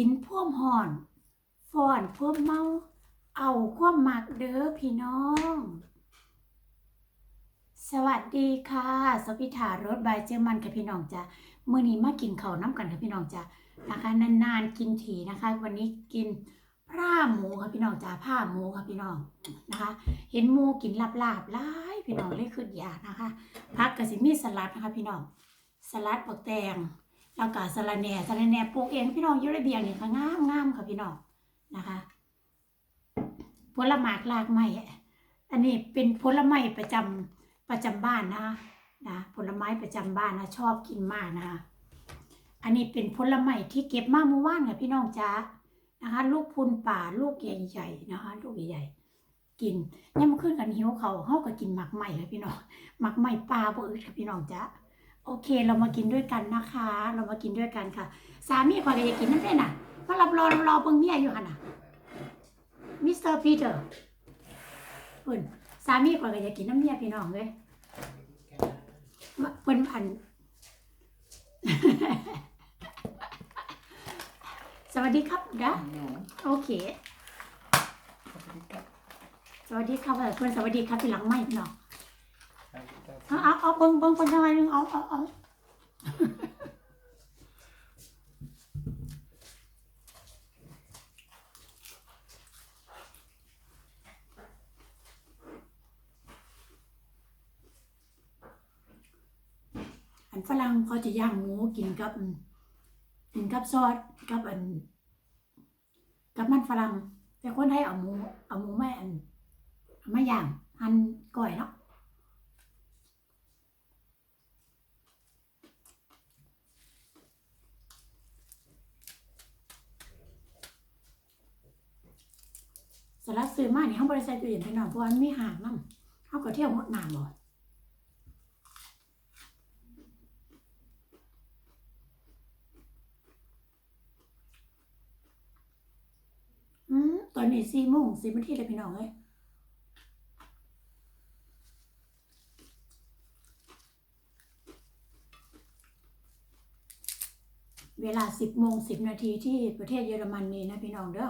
กินพ่วมห่อนฟ้อนพ่วมเมา เอาความมักเด้อพี่น้อง สวัสดีค่ะสพิธารถบายเจอมันค่ะพี่น้องจ้ะมื้อนี้มากินข้าวน้ำกันค่ะพี่น้องจ้ะนะคะนานๆกินทีนะคะ วันนี้กินผ้าหมูค่ะพี่น้องจ้ะผ้าหมูค่ะพี่น้องนะคะ เห็นหมูกินลาบๆหลายพี่น้องเลยคืออยากนะคะพักกับสิมีสลัดนะคะพี่น้องสลัดปักแตง แล้วก็สะระแหน่สะระแหน่ปลูกเองพี่น้องอยู่ระเบียงนี่ค่ะงามงามค่ะพี่น้องนะคะผลไม้รากไม้อันนี้เป็นผลไม้ประจำประจำบ้านนะคะนะผลไม้ประจำบ้านนะชอบกินมากนะคะอันนี้เป็นผลไม้ที่เก็บมาเมื่อวานค่ะพี่น้องจ้านะคะ ลูกพุนป่าลูกใหญ่ๆนะคะ ลูกใหญ่ๆกินเนี่ยมันขึ้นกันหิวเขาเฮาก็กินหมักใหม่ค่ะพี่น้องหมักใหม่ปลาบ่อึดค่ะพี่น้องจ้า โอเค เรามากินด้วยกันนะคะ เรามากินด้วยกันค่ะ สามีข่อยก็อยากกินน้ำเด้น่ะมารับรอรับรอเบิ่งเมียอยู่หั่นน่ะมิสเตอร์ปีเตอร์เพิ่นสามีข่อยก็อยากกินน้ำเมียพี่น้องเลยเพิ่นอัน สวัสดีครับนะโอเค สวัสดีครับเพื่อนสวัสดีครับที่หลังไม่เนาะ เอาเอาเอาเบิ้งเบิ้งคนทำไมนึงเอาเอาเอาอันฝรั่งเขาจะย่างหมูกินกับกินกับซอสกับอัน กับมันฝรั่งแต่คนไทยเอาหมูเอาหมูไม่อันเอามาย่างหั่นก่อยเนาะ สลัดซื้อมานี่เขาบริใส่ตู้เย็นพี่น้องเพราะว่ามันมีหางน้ำเขาก็เที่ยวหมดน้ำบ่อืมตอนนี้สี่โมงสี่นาทีเลยพี่น้องเอ้ยเวลาสิบโมงสิบนาทีที่ประเทศเยอรมนีนะพี่น้องเด้อ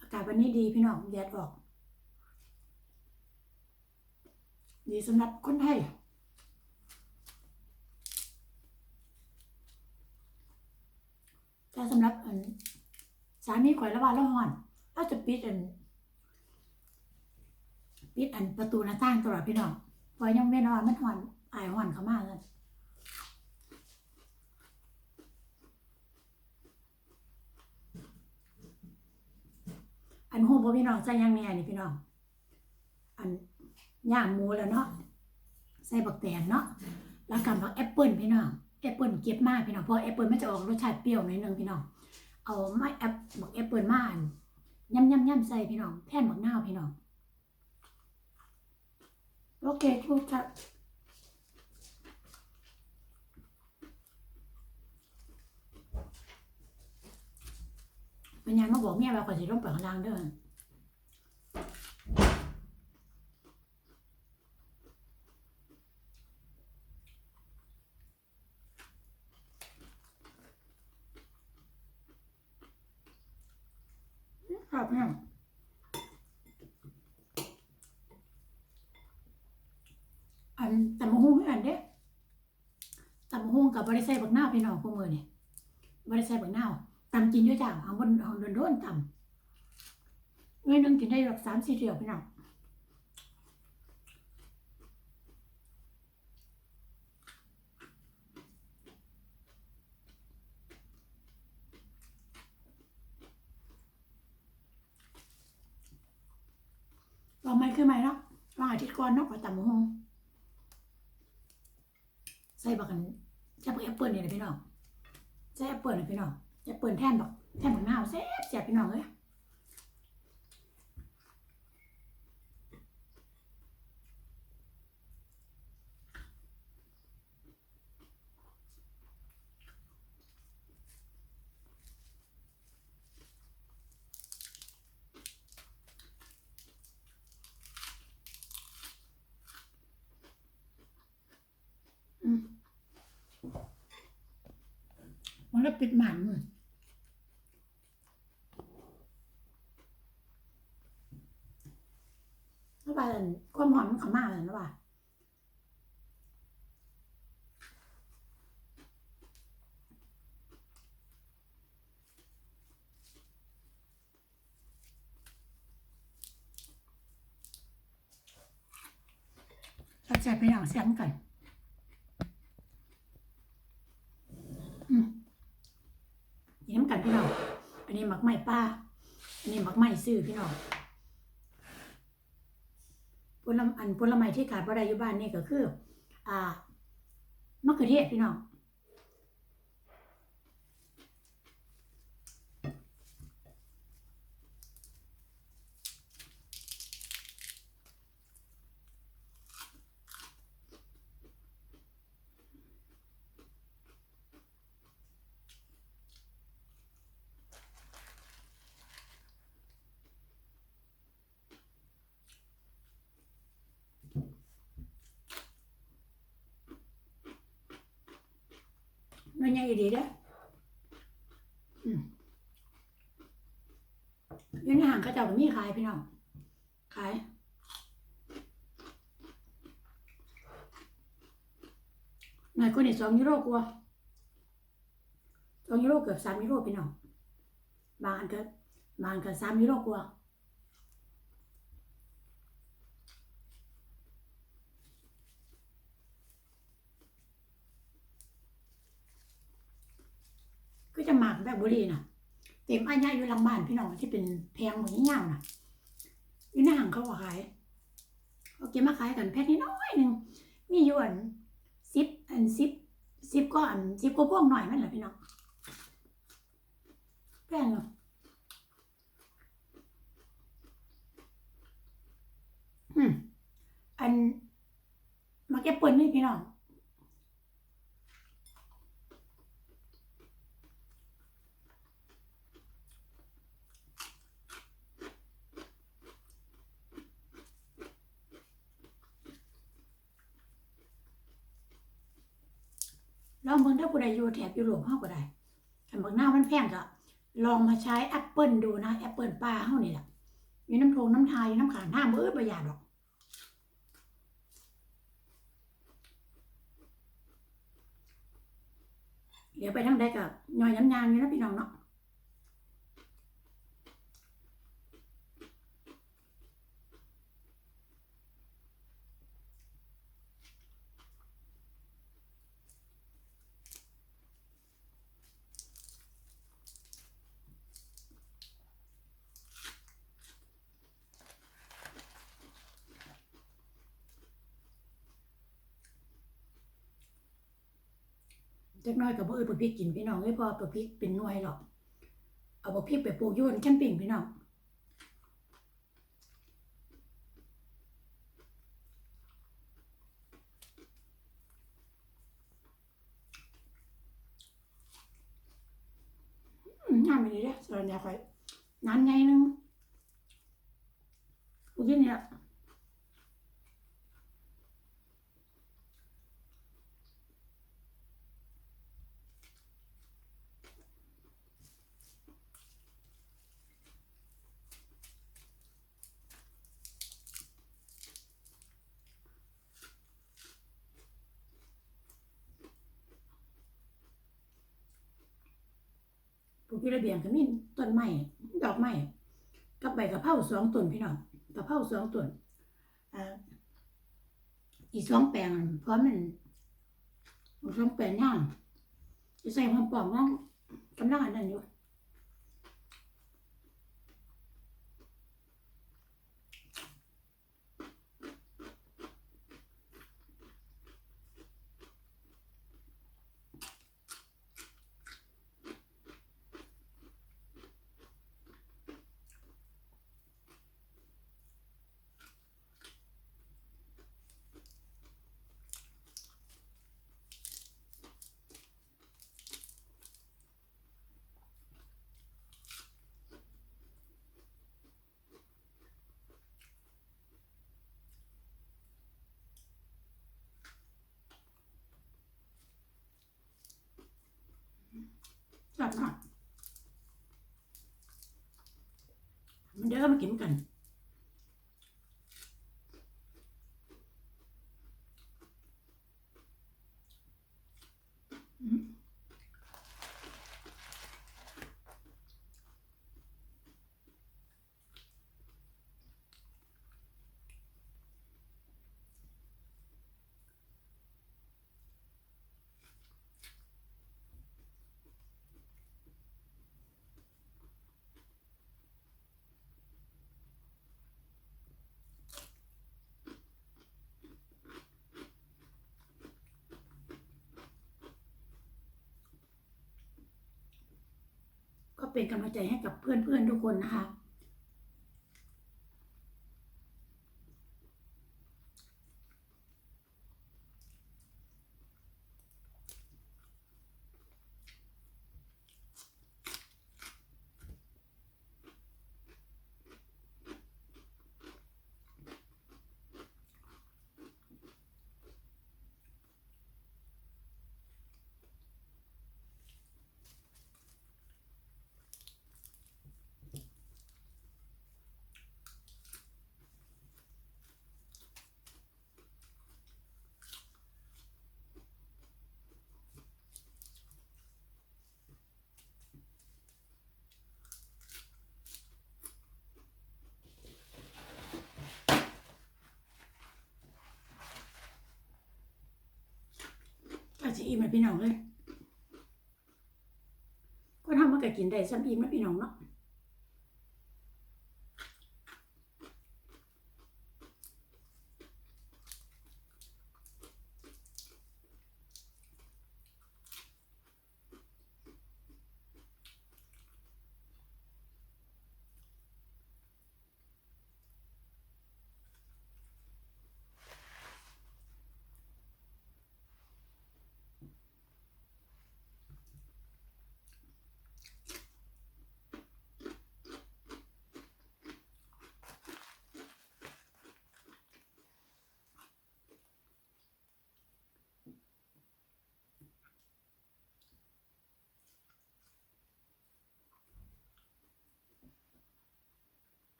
อากาศวั นนี้ดีพี่น้องแดดออก ดีสำหรับคนไทยแต่สำหรับอันสามีข่อยละว่าละห่อนเราจะปิดอันปิดอันประตูหน้าต่างตลอดพี่น้องเพอยังไม่นอนมันห่อนอายห่อนเขามากเลย อันหูบ่พี่น้องใส่ยังแน่นี่พี่น้อง อันย่างหมูแล้วเนาะใส่บักแตนเนาะแล้วกับบักแอปเปิลพี่น้องแอปเปิลเก็บมากพี่น้องเพราะแอปเปิลมันจะออกรสชาติเปรี้ยวหน่อยนึงพี่น้องเอาไม้แอปบักแอปเปิลมาอันย่ำย่ำย่ำใส่พี่น้องแทนบักหน้าพี่น้องโอเคทุกท่าน เป็นยังมาบอกเมียว่าก่อนสิลงไปข้างล่างเด้อครับเนี่ยอันตำมะฮุ่งอันเด้ตำมะฮุ่งกับบริษัทบักนาวพี่น้องพวกมือเนี่ยบริษัทบักนาว ตำกินด้วยจ้าเอาบนเอาโดนโดนตำเงินหนึงกินได้แบบสามสี่เดียวพี่น้องเราไม่คือไม่เนาะวางอาทิตย์ก่อนเนาะกับตำมะฮุ่งใส่บักกันใส่บักแอปเปิลเนี่ยนะพี่น้องใส่แอปเปิลนะพี่น้อง จะเปิดแท่นดอกแท่นผักหน้าเสียเสียพี่นอเลยมันแล้วปิดหมันมือ วว่าอั่นความหอมมันเขมากเลยนะว่าเราจะไปลองเสียงกันอืมเยี่ยมกันพี่น้อง อันนี้หมักไหม้ป้า อันนี้หมักไหม้ซื้อพี่น้อง ผลไม้อันผลไม้ที่ขาดบ่ได้อยู่บ้านนี่ก็คือ อ่ามะเขือเทศพี่น้อง มันยังดีเด้ออืมอยังในห้างเขาเจ้าก็มีขายพี่น้อง ขายหน่อยก็นี่สองยูโรกว่าสองยูโรเกือบสามยูโรพี่น้อง บางอันก็บางอันก็สามยูโรกว่าก็จะหมาก แบบบุรีน่ะ เต็มอันใหญ่อยู่หลังบ้านพี่น้องที่เป็นแพงหมดเงี้ยๆน่ะอยู่ในห้างเขาก็ขายเขาเก็บมาขายกันแพ็คนิดน้อยหนึ่งมีอยู่อันสิบอันสิบสิบก็อันสิบก็พวงหน่อยมันแหละพี่น้องแพงอยู่อืมอันมาเก็บปืนนี่พี่น้อง ลองเบิ่งถ้าผู้ใดอยู่แถบยุโรปเฮาก็ได้คันบักหน้ามันแพงก็ลองมาใช้แอปเปิลดูนะแอปเปิลปลาเฮานี่แหละอยู่น้ำโทงน้ำทายอยู่น้ำขางหน้ามืดบ่ยากดอกเดี๋ยวไปทางใดกับย่อยยำๆอยู่นะพี่น้องเนาะ จักน้อยก็บ่เอ้ยบ่พริกกินพี่น้องเอ้ยเพอบ่พริกเป็นหน่วยหรอก เอาบ่พริกไปปลูกอยู่นแคมปิ้งพี่น้องอืมงามดีเด้อสรัญญาข่อยน้ำใหญ่หนึงกูกินเนี่ย ลูกอยู่ระเบียงก็มีต้นไม้ดอกไม้กับใบกะเพราสองต้นพี่น้องกะเพราสองต้นอีสองแปลงเพราะมันสองแปลงย่างจะใส่ความปลอมว่ากำลังอันนั้นอยู่ บมากมันเดี๋ยวก็มากินกันอืม เป็นกำลังใจให้กับเพื่อนๆทุกคนนะคะ สิอิ่มนะพี่น้องเลยก็ทำมากับกินได้ซ้ำอิ่มนะพี่น้องเนาะ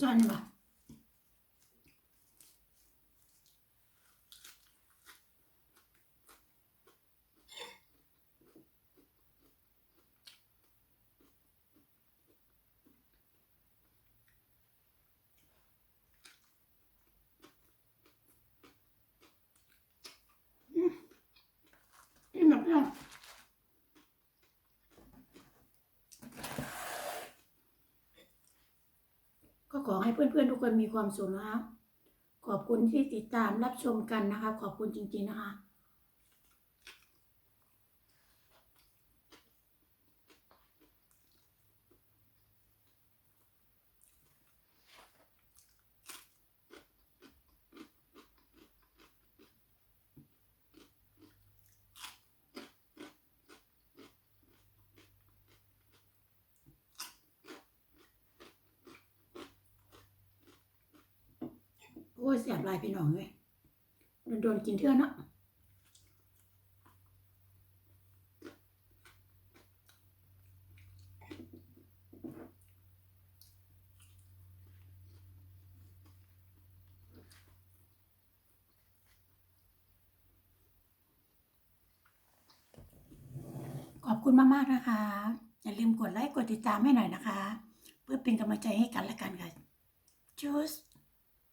ซ่อนนี่ปะอืมอิ่มแบบนี้ ก็ ขอให้เพื่อนๆ ทุกคนมีความสุขนะคะ ขอบคุณที่ติดตามรับชมกันนะคะ ขอบคุณจริงๆนะคะ สียบลายพี่น้องเลยโดนๆกินเทื่อเนาะขอบคุณมาก ๆ นะคะ อย่าลืมกดไลค์ กดติดตามให้หน่อยนะคะ เพื่อเป็นกำลังใจให้กันและกันค่ะ Tschüss